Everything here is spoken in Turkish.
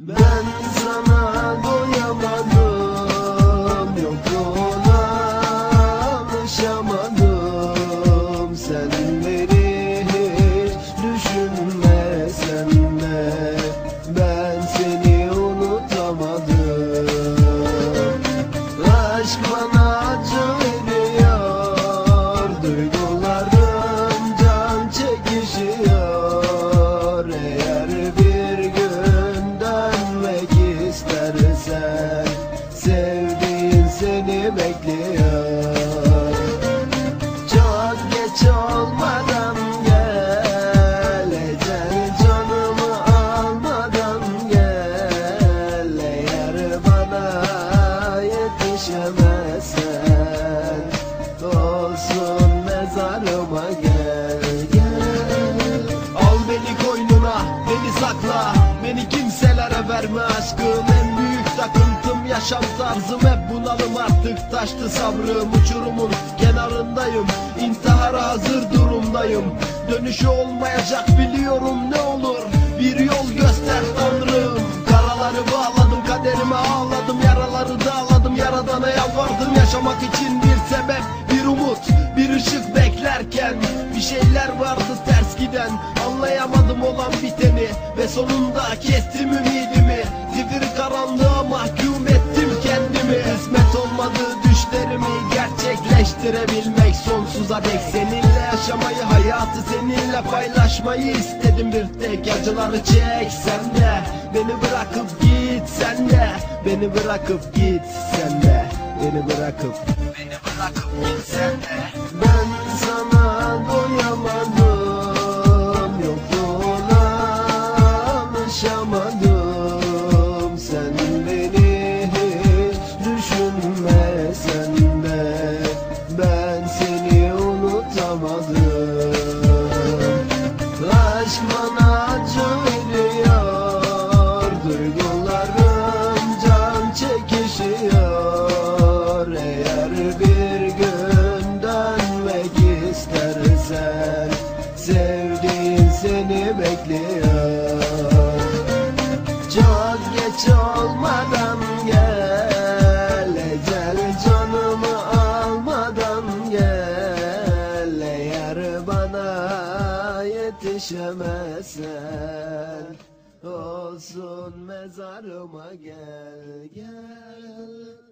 Ben sana bekliyor. Çok geç olmadan gel canımı almadan gel. Eğer bana yetişemezsen Olsun mezarıma gel gel. Al beni koynuna beni sakla. Beni kimselere verme aşkım. En büyük takıntım yaşam tarzım Hep bunalım artık taştı sabrım Uçurumun kenarındayım. İntihara hazır durumdayım. Dönüşü olmayacak biliyorum ne olur. Bir yol göster tanrım. Karaları bağladım kaderime ağladım. Yaraları dağladım yaradana yalvardım. Yaşamak için bir sebep bir umut Bir ışık beklerken Bir şeyler vardı ters giden. Anlayamadım olan biteni Ve sonunda kestim ümidimi. Zifir karanlığa mahkum ettim Dek seninle yaşamayı Hayatı seninle paylaşmayı istedim. Bir tek Acıları çeksen de. Beni bırakıp gitsen de. Beni bırakıp gitsen de. Beni bırakıp Beni bırakıp gitsen de. Ben sana unutamadım Aşk bana veriyor Duygularım can çekişiyor. Eğer bir gün dönmek istersen Sevdiğin seni bekliyor. Çok geç olmadan yetişemezsen Olsun mezarıma gel gel